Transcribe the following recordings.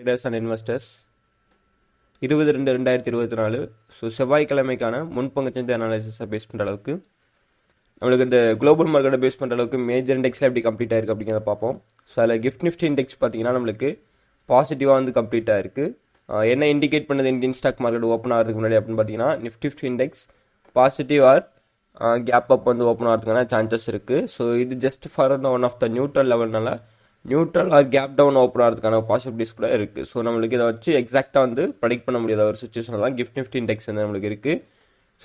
Traders and investors இருபது ரெண்டு ரெண்டாயிரத்தி இருபத்தி நாலு. ஸோ செவ்வாய்க்கிழமைக்கான முன்பங்கச்சந்தை அனாலிசிஸை பேஸ் பண்ணுற அளவுக்கு நம்மளுக்கு இந்த குளோபல் மார்க்கெட்டை பேஸ் பண்ணுற அளவுக்கு மேஜர் இண்டெக்ஸில் எப்படி கம்ப்ளீட் ஆயிருக்கு அப்படிங்கிறத பார்ப்போம். ஸோ அதில் கிஃப்ட் நிஃப்டி இண்டெக்ஸ் பார்த்தீங்கன்னா நம்மளுக்கு பாசிட்டிவாக வந்து கம்ப்ளீட் ஆயிருக்கு. என்ன இண்டிகேட் பண்ணது இந்தியன் ஸ்டாக் மார்க்கெட் ஓப்பன் ஆகிறதுக்கு முன்னாடி அப்படின்னு பார்த்தீங்கன்னா Nifty fifty index positive or gap up வந்து ஓப்பன் ஆகிறதுக்கான சான்சஸ் இருக்குது ஸோ இது just for the one of the neutral லெவல்னால neutral or gap down open ஆகிறதுக்கான பாசிபிலிட்டிஸ் கூட இருக்குது ஸோ நம்மளுக்கு இதை வச்சு எக்ஸாக்டாக வந்து ப்ரெடிக்ட் பண்ண முடியாத ஒரு சுச்சுவேஷன் தான் கிஃப்ட் நிஃப்டி இண்டெக்ஸ் வந்து நம்மளுக்கு இருக்குது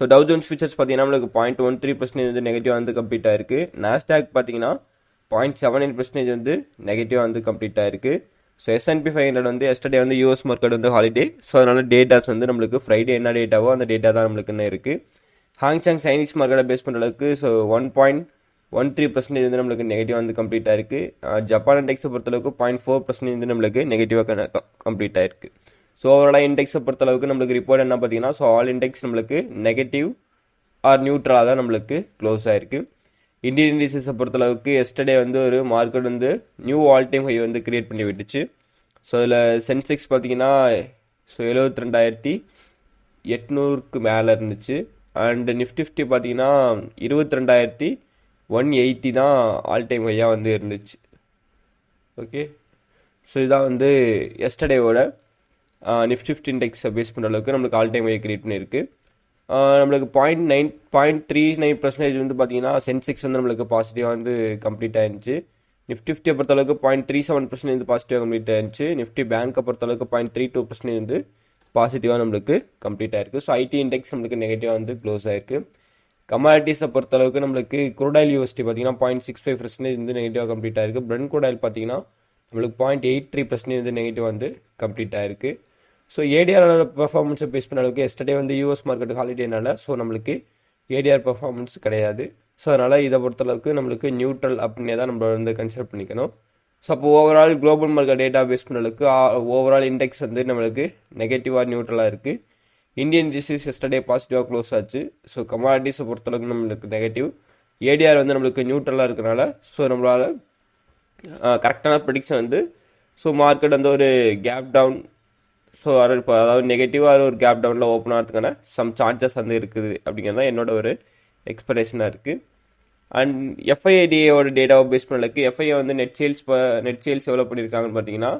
ஸோ டவு ஜோன்ஸ் ஃபியூச்சர்ஸ் பார்த்தீங்கன்னா நம்மளுக்கு பாயிண்ட் ஒன் த்ரீ பர்சன்டேஜ் வந்து நெகட்டிவ் வந்து கம்ப்ளீட் ஆயிருக்கு நாஸ்டாக் பார்த்தீங்கன்னா பாயிண்ட் செவன் எயிட் பர்சன்டேஜ் வந்து நெகட்டிவாக வந்து கம்ப்ளீட் ஆயிருக்கு so S and P five hundred வந்து எஸ்டர்டே வந்து யூஎஸ் மார்க்கெட் வந்து ஹாலிடே ஸோ அதனால டேட்டாஸ் வந்து நம்மளுக்கு ஃப்ரைடே என்ன டேட்டாவோ அந்த டேட்டா தான் நம்மளுக்கு என்ன இருக்குது ஹாங்சாங் சைனீஸ் மார்க்கெட்டை பேஸ் பண்ணுற அளவுக்கு so one point one three percentage வந்து நம்மளுக்கு நெகட்டிவ் வந்து கம்ப்ளீட் ஆயிருக்கு. ஜப்பான் இண்டெக்ஸை பொறுத்தளவுக்கு பாயிண்ட் ஃபோர் பர்சன்டேஜ் வந்து நம்மளுக்கு நெகட்டிவாக கம்ப்ளீட் ஆயிருக்கு. ஸோ ஓவராலாக இண்டெக்ஸை பொறுத்தளவுக்கு நம்மளுக்கு ரிப்போர்ட் என்ன பார்த்தீங்கன்னா ஸோ ஆல் இண்டெக்ஸ் நம்மளுக்கு நெகட்டிவ் ஆர் நியூட்ரலாக தான் நம்மளுக்கு க்ளோஸ் ஆயிருக்கு. இந்தியன் இண்டிசஸை பொறுத்தளவுக்கு எஸ்டர்டே வந்து ஒரு மார்க்கெட் வந்து நியூ ஆல் டைம் ஹை வந்து கிரியேட் பண்ணி விட்டுச்சு. ஸோ இதில் சென்செக்ஸ் பார்த்தீங்கன்னா ஸோ எழுபத்தி ரெண்டாயிரத்தி எட்நூறுக்கு மேலே இருந்துச்சு. அண்ட் நிஃப்டி ஃபிஃப்டி பார்த்தீங்கன்னா இருபத்தி ரெண்டாயிரத்தி ஒன் எயிட்டி தான் ஆல் டைம் ஹையாக வந்து இருந்துச்சு. ஓகே ஸோ இதான் வந்து எஸ்டர்டேவோட நிஃப்ட் ஃபிஃப்டி இண்டெக்ஸை பேஸ் பண்ணுற அளவுக்கு நம்மளுக்கு ஆல் டைம் ஹை கிரியேட் பண்ணியிருக்கு. நம்மளுக்கு point nine point three nine percentage வந்து பார்த்தீங்கன்னா சென்செக்ஸ் வந்து நம்மளுக்கு பாசிட்டிவாக வந்து கம்ப்ளீட் ஆயிருந்துச்சு. நிஃப்டி ஃபிஃப்டியை பொறுத்தளவுக்கு பாயிண்ட் த்ரீ செவன் பர்சன்டேஜ் வந்து பாசிட்டிவாக கம்ப்ளீட் ஆயிருந்துச்சு. நிஃப்டி பேங்க்கை பொறுத்தளவுக்கு பாயிண்ட் த்ரீ டூ பர்சன்டேஜ் வந்து பாசிட்டிவாக நம்மளுக்கு கம்ப்ளீட் ஆயிருக்கு. ஸோ ஐடி இண்டெக்ஸ் நம்மளுக்கு நெகட்டிவாக வந்து க்ளோஸ் ஆயிருக்கு. கமாடிட்டிஸை பொறுத்தளவுக்கு நம்மளுக்கு குரோடாயில் யூஎஸ்டி பார்த்தீங்கன்னா பாயிண்ட் சிக்ஸ் ஃபைவ் பர்சன்டேஜ் வந்து நெகட்டிவாக கம்ப்ளீட் ஆயிருக்கு. பிரெண்ட் குரோடாயில் பார்த்தீங்கன்னா நம்மளுக்கு பாயிண்ட் எயிட் த்ரீ பர்சன்டேஜ் வந்து நெகட்டிவ் வந்து கம்ப்ளீட் ஆயிருக்கு. ஸோ ஏடிஆரோட பெர்ஃபார்மன்ஸை பேஸ் பண்ண அளவுக்கு எஸ்டர்டே வந்து யூஎஸ் மார்க்கெட் ஹாலிடேனால ஸோ நம்மளுக்கு ஏடிஆர் பெர்ஃபார்மன்ஸ் கிடையாது. ஸோ அதனால் இதை பொறுத்தளவுக்கு நம்மளுக்கு நியூட்ரல் அப்படின்னே தான் நம்ம வந்து கன்சிடர் பண்ணிக்கணும். ஸோ அப்போ overall global market data base பண்ண அளவுக்கு ஓவரால் இண்டெக்ஸ் வந்து நம்மளுக்கு நெகட்டிவாக நியூட்ரலாக இருக்குது இந்தியன் டிசீஸ் எஸ்டர்டே பாசிட்டிவாக க்ளோஸ் ஆச்சு. ஸோ கமாடிட்டிஸை பொறுத்தளவுக்கு நம்மளுக்கு நெகட்டிவ் ஏடிஆர் வந்து நம்மளுக்கு நியூட்ரலாக இருக்கனால ஸோ நம்மளால் கரெக்டான ப்ரடிக்ஷன் வந்து ஸோ மார்க்கெட் வந்து ஒரு கேப் டவுன் ஸோ இப்போ அதாவது நெகட்டிவாக ஒரு கேப் டவுனில் ஓப்பன் ஆகிறதுக்கான சம் சான்சஸ் வந்து இருக்குது அப்படிங்கிறது தான் என்னோட ஒரு எக்ஸ்பெக்டேஷனாக இருக்குது அண்ட் எஃப்ஐஐடியோட டேட்டாவை பேஸ் பண்ணலுக்கு எஃப்ஐஏ வந்து நெட் சேல்ஸ் நெட் சேல்ஸ் எவ்வளோ பண்ணியிருக்காங்கன்னு பார்த்தீங்கன்னா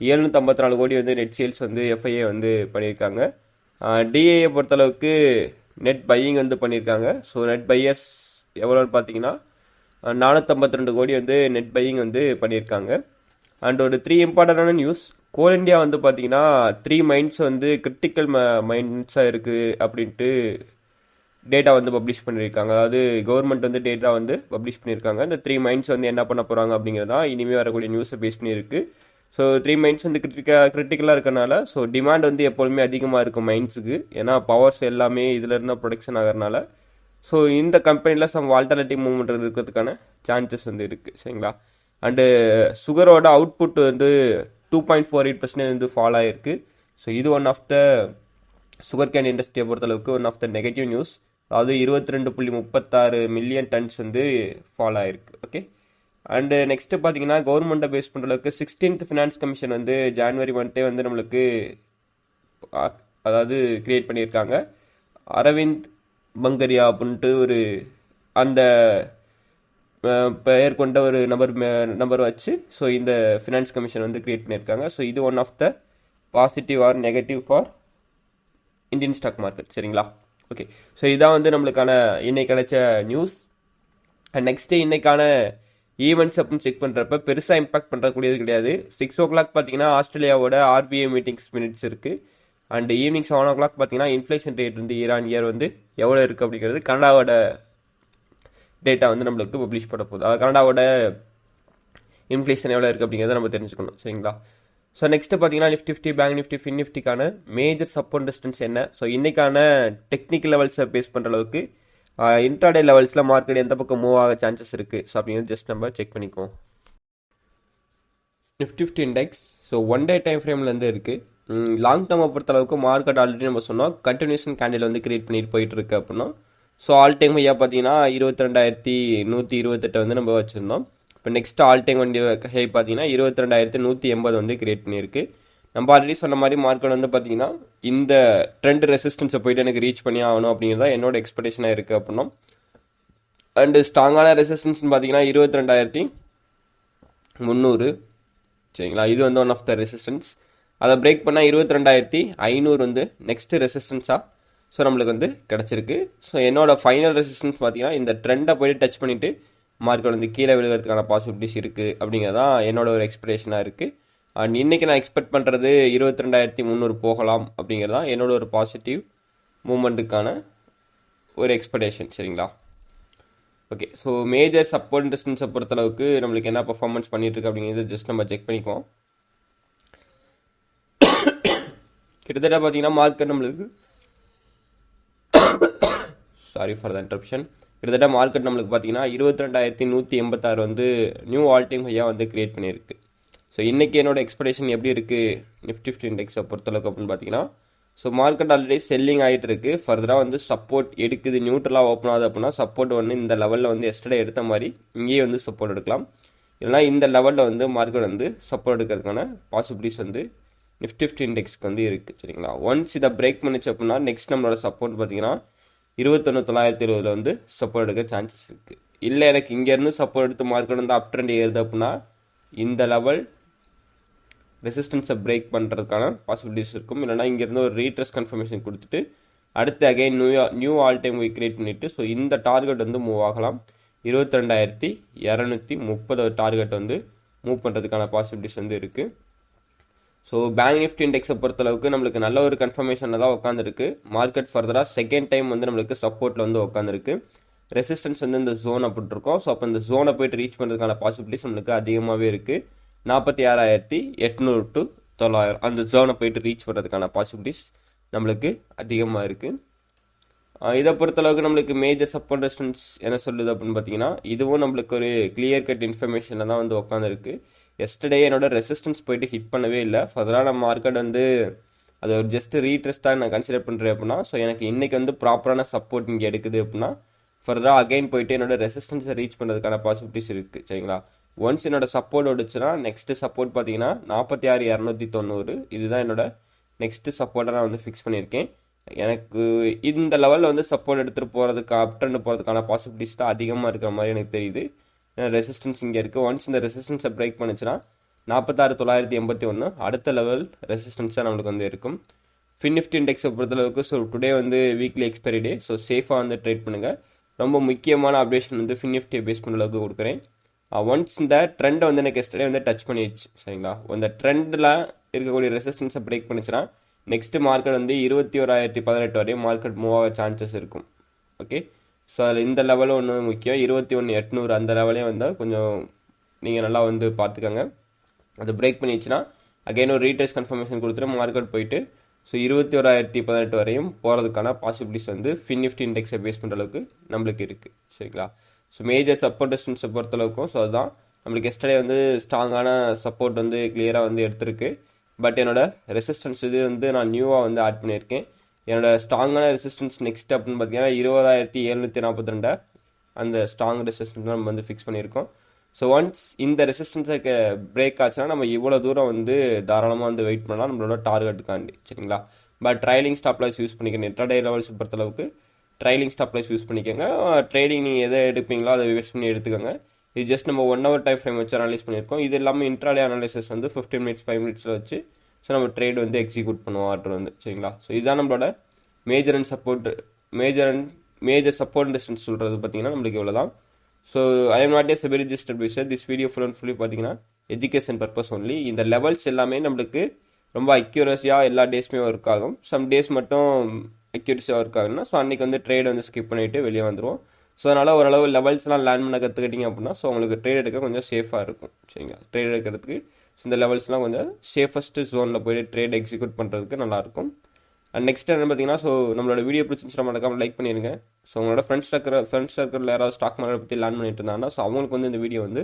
ஏழ்நூற்றம்பத்தி நாலு கோடி வந்து நெட் சேல்ஸ் வந்து எஃப்ஐஏ வந்து பண்ணியிருக்காங்க. டிஏயை பொறுத்தளவுக்கு நெட் பையிங் வந்து பண்ணியிருக்காங்க ஸோ நெட் பையர்ஸ் எவ்வளோன்னு பார்த்தீங்கன்னா நானூற்றம்பத்தி ரெண்டு கோடி வந்து நெட் பையிங் வந்து பண்ணியிருக்காங்க அண்ட் ஒரு த்ரீ இம்பார்ட்டண்டான நியூஸ் கோல் இந்தியா வந்து பார்த்தீங்கன்னா த்ரீ மைண்ட்ஸ் வந்து கிரிட்டிக்கல் ம மைண்ட்ஸாக இருக்குது அப்படின்ட்டு டேட்டா வந்து பப்ளிஷ் பண்ணியிருக்காங்க அதாவது கவர்மெண்ட் வந்து டேட்டா வந்து பப்ளிஷ் பண்ணியிருக்காங்க இந்த த்ரீ மைண்ட்ஸ் வந்து என்ன பண்ண போகிறாங்க அப்படிங்கிறதான் இனிமேல் வரக்கூடிய நியூஸை பேஸ் பண்ணியிருக்கு. ஸோ த்ரீ மைண்ட்ஸ் வந்து கிரிட்டிக்கா கிரிட்டிக்கலாக இருக்கனால ஸோ டிமாண்ட் வந்து எப்போதுமே அதிகமாக இருக்கும் மைண்ட்ஸுக்கு ஏன்னா பவர்ஸ் எல்லாமே இதில் ப்ரொடக்ஷன் ஆகிறனால. ஸோ இந்த கம்பெனியில் சம் வால்டாலிட்டி மூவ்மெண்ட் இருக்கிறதுக்கான சான்சஸ் வந்து இருக்குது சரிங்களா? அண்டு சுகரோட அவுட்புட் வந்து two point four eight percentage வந்து ஃபால் ஆகிருக்கு ஸோ இது one of the sugar cane இண்டஸ்ட்ரியை பொறுத்தளவுக்கு one of the negative news அதாவது இருபத்தி ரெண்டு புள்ளி முப்பத்தாறு மில்லியன் டன்ஸ் வந்து ஃபால் ஆகிருக்கு ஓகே அண்டு நெக்ஸ்ட்டு பார்த்தீங்கன்னா கவர்மெண்ட்டை பேஸ் பண்ணுறதுக்கு சிக்ஸ்டீன்த் ஃபினான்ஸ் கமிஷன் வந்து ஜான்வரி மந்த்தே வந்து நம்மளுக்கு அதாவது கிரியேட் பண்ணியிருக்காங்க. அரவிந்த் பங்கரியா அப்படின்ட்டு ஒரு அந்த பெயர் கொண்ட ஒரு நபர் நம்பர் வச்சு ஸோ இந்த ஃபினான்ஸ் கமிஷன் வந்து கிரியேட் பண்ணியிருக்காங்க. ஸோ இது one of the positive or negative for Indian stock market சரிங்களா? ஓகே ஸோ இதான் வந்து நம்மளுக்கான இன்னைக்கு கிடைச்ச நியூஸ் அண்ட் நெக்ஸ்ட்டு இன்னைக்கான ஈவெண்ட்ஸ் அப்படின்னு செக் பண்ணுறப்ப பெருசாக இம்பாக்ட் பண்ணுறக்கூடியது கிடையாது. சிக்ஸ் ஓ கிளாக் பார்த்தீங்கன்னா ஆஸ்திரேலியாவோட ஆர்பிஐ மீட்டிங்ஸ் மினிட்ஸ் இருக்குது and evening seven o'clock பார்த்தீங்கன்னா இன்ஃப்ளேஷன் ரேட் வந்து ஈரான் இயர் வந்து எவ்வளோ இருக்குது அப்படிங்கிறது கனடாவோட டேட்டா வந்து நம்மளுக்கு பப்ளிஷ் பண்ண போகுது. அதாவது கனடாவோட இன்ஃப்ளேஷன் எவ்வளோ இருக்குது அப்படிங்கிறத நம்ம தெரிஞ்சுக்கணும். சரிங்களா? ஸோ நெக்ஸ்ட்டு பார்த்தீங்கன்னா Nifty fifty bank Nifty fin நிஃப்டிக்கான major support distance என்ன? ஸோ இன்றைக்கான டெக்னிக்கல் லெவல்ஸை பேஸ் பண்ணுற அளவுக்கு இன்ட்ராடே லெவல்ஸில் மார்க்கெட் எந்த பக்கம் மூவ் ஆக சான்சஸ் இருக்குது ஸோ அப்படிங்கிறது ஜஸ்ட் நம்ம செக் பண்ணிக்குவோம். Nifty fifty index so one day time ஃப்ரேம்லேருந்து இருக்குது லாங் டேர்மை பொறுத்த அளவுக்கு மார்க்கெட் ஆல்ரெடி நம்ம சொன்னோம். கண்டினியூஷன் கேண்டில் வந்து கிரியேட் பண்ணிட்டு போயிட்டு இருக்கு அப்படின்னா ஸோ ஆல் டைம் ஐயா பார்த்தீங்கன்னா இருபத்தி ரெண்டாயிரத்தி நூற்றி இருபத்தெட்டு வந்து நம்ம வச்சுருந்தோம். இப்போ நெக்ஸ்ட் ஆல் டைம் வண்டி ஹை பார்த்தீங்கன்னா இருபத்தி ரெண்டாயிரத்தி நூற்றி எண்பது வந்து கிரியேட் பண்ணியிருக்கு. நம்ம ஆல்ரெடி சொன்ன மாதிரி மார்க்கெட் வந்து பார்த்தீங்கன்னா இந்த ட்ரெண்ட் ரெசிஸ்டன்ஸை போயிட்டு எனக்கு ரீச் பண்ணி ஆகணும் அப்படிங்கிறதா என்னோட எக்ஸ்பெக்டேஷனாக இருக்குது அப்படின்னா அண்டு ஸ்ட்ராங்கான ரெசிஸ்டன்ஸ்னு பார்த்தீங்கன்னா இருபத்தி ரெண்டாயிரத்தி முந்நூறு சரிங்களா? இது வந்து ஒன் ஆஃப் த ரெசிஸ்டன்ஸ் அதை பிரேக் பண்ணால் இருபத்தி ரெண்டாயிரத்தி ஐநூறு வந்து நெக்ஸ்ட்டு ரெசிஸ்டன்ஸாக ஸோ நம்மளுக்கு வந்து கிடச்சிருக்கு. ஸோ என்னோடய ஃபைனல் ரெசிஸ்டன்ஸ் பார்த்தீங்கன்னா இந்த ட்ரெண்டை போயிட்டு டச் பண்ணிவிட்டு மார்க்கெட் வந்து கீழே விழுகிறதுக்கான பாசிபிலிட்டிஸ் இருக்குது அப்படிங்கிறதான் என்னோட ஒரு எக்ஸ்பெக்டேஷனாக இருக்குது அண்ட் இன்றைக்கி நான் எக்ஸ்பெக்ட் பண்ணுறது இருபத்தி ரெண்டாயிரத்தி முந்நூறு போகலாம் அப்படிங்கிறது தான் என்னோட ஒரு பாசிட்டிவ் மூமெண்ட்டுக்கான ஒரு எக்ஸ்பெக்டேஷன் சரிங்களா? ஓகே ஸோ மேஜர் சப்போர்ட் டிஸ்டன்ஸை பொறுத்தளவுக்கு நம்மளுக்கு என்ன பர்ஃபார்மன்ஸ் பண்ணிட்டு அப்படிங்கிறது ஜஸ்ட் நம்ம செக் பண்ணிக்குவோம். கிட்டத்தட்ட பார்த்தீங்கன்னா மார்க்கெட் நம்மளுக்கு சாரி ஃபார் த இன்ட்ரப்ஷன் கிட்டத்தட்ட மார்க்கெட் நம்மளுக்கு பார்த்தீங்கன்னா இருபத்தி ரெண்டாயிரத்தி நூற்றி எண்பத்தாறு வந்து நியூ ஆல் டைம் ஹையாக வந்து கிரியேட் பண்ணியிருக்கு. ஸோ இன்றைக்கி என்னோட எக்ஸ்பெக்டேஷன் எப்படி இருக்குது நிஃப்டி ஃபிஃப்டி இண்டெக்ஸை பொறுத்தளவுக்கு அப்படின்னு பார்த்தீங்கன்னா ஸோ மார்க்கெட் ஆல்ரெடி செல்லிங் ஆகிட்டு இருக்கு. ஃபர்தராக வந்து சப்போர்ட் எடுக்குது. நியூட்ரலாக ஓப்பன் ஆகுது அப்படின்னா சப்போர்ட் வந்து இந்த லெவலில் வந்து எஸ்டர்டே எடுத்த மாதிரி இங்கேயே வந்து சப்போர்ட் எடுக்கலாம். இல்லைனா இந்த லெவலில் வந்து மார்க்கெட் வந்து சப்போர்ட் எடுக்கிறதுக்கான பாசிபிலிட்டிஸ் வந்து நிஃப்டி ஃபிஃப்டி இண்டெக்ஸ்க்கு வந்து இருக்குது சரிங்களா? ஒன்ஸ் இதை பிரேக் பண்ணிச்சு அப்படின்னா நெக்ஸ்ட் நம்மளோட சப்போர்ட் பார்த்தீங்கன்னா இருபத்தொன்று தொள்ளாயிரத்தி இருபதில் வந்து சப்போர்ட் எடுக்க சான்சஸ் இருக்குது இல்லை எனக்கு இங்கேருந்து சப்போர்ட் எடுத்து மார்க்கெட் வந்து அப் ட்ரெண்ட் ஏறுது அப்படின்னா இந்த லெவல் ரெசிஸ்டன்ஸை பிரேக் பண்ணுறதுக்கான பாசிபிலிட்டிஸ் இருக்கும். இல்லைனா இங்கேருந்து ஒரு ரீட்ரஸ் கன்ஃபர்மேஷன் கொடுத்துட்டு அடுத்து again new new all time high create பண்ணிவிட்டு ஸோ இந்த டார்கெட் வந்து மூவ் ஆகலாம். இருபத்தி ரெண்டாயிரத்தி இரநூத்தி முப்பது டார்கெட் வந்து மூவ் பண்ணுறதுக்கான பாசிபிலிட்டிஸ் வந்து இருக்குது ஸோ பேங்க் நிஃப்டி இண்டெக்ஸை பொறுத்தளவுக்கு நம்மளுக்கு நல்ல ஒரு கன்ஃபர்மேஷனில் தான் உட்காந்துருக்கு மார்க்கெட் ஃபர்தராக செகண்ட் டைம் வந்து நம்மளுக்கு சப்போர்ட்டில் வந்து உட்காந்துருக்கு ரெசிஸ்டன்ஸ் வந்து இந்த ஜோனை போட்டிருக்கோம். ஸோ அப்போ இந்த ஜோனை போயிட்டு ரீச் பண்ணுறதுக்கான பாசிபிலிட்டிஸ் நம்மளுக்கு அதிகமாகவே இருக்குது நாற்பத்தி ஆறாயிரத்தி எட்நூறு டு தொள்ளாயிரம். அந்த ஜோனை போயிட்டு ரீச் பண்ணுறதுக்கான பாசிபிலிட்டிஸ் நம்மளுக்கு அதிகமாக இருக்குது இதை பொறுத்தளவுக்கு நம்மளுக்கு மேஜர் சப்போர்ட் என்ன சொல்லுது அப்படின்னு பார்த்தீங்கன்னா இதுவும் நம்மளுக்கு ஒரு கிளியர் கட் இன்ஃபர்மேஷனில் தான் வந்து உட்காந்துருக்கு எஸ்டர்டே என்னோட ரெசிஸ்டன்ஸ் போயிட்டு ஹிட் பண்ணவே இல்லை. ஃபர்தராக நம்ம மார்க்கெட் வந்து அது ஒரு ஜஸ்ட் ரீட்ரெஸ்ட்டாக நான் கன்சிடர் பண்ணுறேன் அப்படின்னா ஸோ எனக்கு இன்றைக்கி வந்து ப்ராப்பரான சப்போர்ட் இங்கே எடுக்குது அப்படின்னா ஃபர்தராக அகைன் போயிட்டு என்னோட ரெசிஸ்டன்ஸை ரீச் பண்ணுறதுக்கான பாசிபிலிட்டிஸ் இருக்குது சரிங்களா? ஒன்ஸ் என்னோட சப்போர்ட் ஒடிச்சுன்னா நெக்ஸ்ட்டு சப்போர்ட் பார்த்தீங்கன்னா நாற்பத்தி ஆறு இரநூத்தி தொண்ணூறு. இதுதான் என்னோட நெக்ஸ்ட்டு சப்போர்ட்டை நான் வந்து ஃபிக்ஸ் பண்ணியிருக்கேன். எனக்கு இந்த லெவலில் வந்து சப்போர்ட் எடுத்துகிட்டு போகிறதுக்கு அப் போகிறதுக்கான பாசிபிலிட்டிஸ் தான் அதிகமாக இருக்கிற மாதிரி எனக்கு தெரியுது. ஏன்னா ரெசிஸ்டன்ஸ் இங்கே இருக்குது ஒன்ஸ் இந்த ரெசிஸ்டன்ஸை பிரேக் பண்ணுச்சுன்னா நாற்பத்தாறு தொள்ளாயிரத்தி எண்பத்தி ஒன்று அடுத்த லெவல் ரெசிஸ்டன்ஸாக நம்மளுக்கு வந்து இருக்கும். ஃபின்னிஃப்டி இண்டெக்ஸை பொறுத்தளவுக்கு ஸோ டுடே வந்து வீக்லி எக்ஸ்பைரி டே ஸோ சேஃபாக வந்து ட்ரேட் பண்ணுங்கள் ரொம்ப முக்கியமான அப்டேஷன் வந்து ஃபின்னிஃப்டியை பேஸ் பண்ணுற அளவுக்கு கொடுக்குறேன். Uh, ஒன்ஸ் இந்த ட்ரெண்டை வந்து எனக்கு எஸ்டர்டே வந்து டச் பண்ணிடுச்சு சரிங்களா? அந்த ட்ரெண்டில் இருக்கக்கூடிய ரெசிஸ்டன்ஸை பிரேக் பண்ணிச்சுன்னா நெக்ஸ்ட் மார்க்கெட் வந்து இருபத்தி ஓராயிரத்தி பதினெட்டு வரையும் மார்க்கெட் மூவ் ஆக சான்சஸ் இருக்கும். ஓகே ஸோ அதில் இந்த லெவலும் ஒன்று முக்கியம். இருபத்தி ஒன்று எட்நூறு அந்த லெவலையும் வந்தால் கொஞ்சம் நீங்கள் நல்லா வந்து பார்த்துக்கோங்க. அது பிரேக் பண்ணிடுச்சுன்னா அகைன் ஒரு ரீடெஸ்ட் கன்ஃபர்மேஷன் கொடுத்துட்டு மார்க்கெட் போயிட்டு ஸோ இருபத்தி ஓராயிரத்தி பதினெட்டு வரையும் போகிறதுக்கான பாசிபிலிட்டிஸ் வந்து ஃபின் நிஃப்டி இண்டெக்ஸை பேஸ் பண்ணுற அளவுக்கு நம்மளுக்கு இருக்குது சரிங்களா? ஸோ மேஜர் சப்போர்ட் டிஸ்டன்ஸை பொறுத்தளவுக்கும் ஸோ அதுதான். நம்மளுக்கு எஸ்டர்டே வந்து ஸ்ட்ராங்கான சப்போர்ட் வந்து கிளியராக வந்து எடுத்திருக்கு. பட் என்னோட ரெசிஸ்டன்ஸ் இது வந்து நான் நியூவாக வந்து ஆட் பண்ணியிருக்கேன். என்னோட ஸ்ட்ராங்கான ரெசிஸ்டன்ஸ் நெக்ஸ்ட் அப்படின்னு பார்த்தீங்கன்னா இருபதாயிரத்தி எழுநூற்றி நாற்பத்தி ரெண்டை அந்த ஸ்ட்ராங் ரெசிஸ்டன்ஸ் நம்ம வந்து ஃபிக்ஸ் பண்ணியிருக்கோம். ஸோ ஒன்ஸ் இந்த ரெசிஸ்டன்ஸை பிரேக் ஆச்சுன்னா நம்ம இவ்வளோ தூரம் வந்து தாராளமாக வந்து வெயிட் பண்ணலாம். நம்மளோட டார்கெட்டுக்காண்டி சரிங்களா? But trailing stop loss use பண்ணிக்கணும் இன்ட்ராடே லெவல்ஸ் பொறுத்தளவுக்கு ட்ரைலிங் ஸ்டாப்லைஸ் யூஸ் பண்ணிக்கோங்க. ட்ரேடிங் நீங்கள் எதை எடுப்பீங்களோ அதை யூஸ் பண்ணி எடுத்துக்கோங்க. இது ஜஸ்ட் நம்ம ஒன் ஹவர் டைம் ஃப்ரேம் வச்சு அனலைஸ் பண்ணியிருக்கோம். இது எல்லாமே இன்ட்ராடே அனாலிசிஸ் வந்து ஃபிஃப்டீன் மினிட்ஸ் ஃபைவ் மினிட்ஸில் வச்சு ஸோ நம்ம ட்ரேட் வந்து எக்ஸிக்யூட் பண்ணுவோம் ஆர்டர் வந்து சரிங்களா? ஸோ இதுதான் நம்மளோட major and support major and major support distance சொல்கிறது பார்த்தீங்கன்னா நம்மளுக்கு இவ்வளோ தான் so I am not a SEBI registered adviser this video full and fully பார்த்தீங்கன்னா எஜுகேஷன் பர்பஸ் ஒன்லி இந்த லெவல்ஸ் எல்லாமே நம்மளுக்கு ரொம்ப அக்யூரஸியாக எல்லா டேஸுமே ஒர்க் ஆகும். சம் டேஸ் மட்டும் அக்யூரஸியாக ஒர்க் ஆகுதுன்னா ஸோ அன்றைக்கி வந்து ட்ரேட் வந்து ஸ்கிப் பண்ணிவிட்டு வெளியே வந்துடுவோம் ஸோ அதனால் ஓரளவு லெவல்ஸ்லாம் லேர்ன் பண்ண கற்றுக்கிட்டிங்க அப்படின்னா ஸோ உங்களுக்கு ட்ரேட் எடுக்க கொஞ்சம் சேஃபாக இருக்கும். சரிங்களா? ட்ரேட் எடுக்கிறதுக்கு ஸோ இந்த லெவல்ஸ்லாம் கொஞ்சம் சேஃபஸ்ட்டு ஜோனில் போய்ட்டு ட்ரேட் எக்ஸிக்யூட் பண்ணுறதுக்கு நல்லாயிருக்கும் அண்ட் நெக்ஸ்ட் என்ன பார்த்தீங்கன்னா ஸோ நம்மளோட வீடியோ பிடிச்சிருந்தா மறக்காமல் லைக் பண்ணிடுங்க ஸோ உங்களோட ஃப்ரெண்ட்ஸ் இருக்கிற ஃப்ரெண்ட்ஸ் இருக்கிற யாராவது ஸ்டாக் மார்க்கெட் பற்றி லேர்ன் பண்ணிட்டு இருந்தாங்கன்னா ஸோ அவங்களுக்கு வந்து இந்த வீடியோ வந்து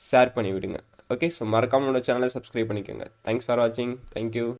ஷேர் பண்ணி விடுங்க ஓகே ஸோ மறக்காமல் என்னோட சேனலை சப்ஸ்கிரைப் பண்ணிக்கோங்க தேங்க்ஸ் ஃபார் வாட்சிங் தேங்க்யூ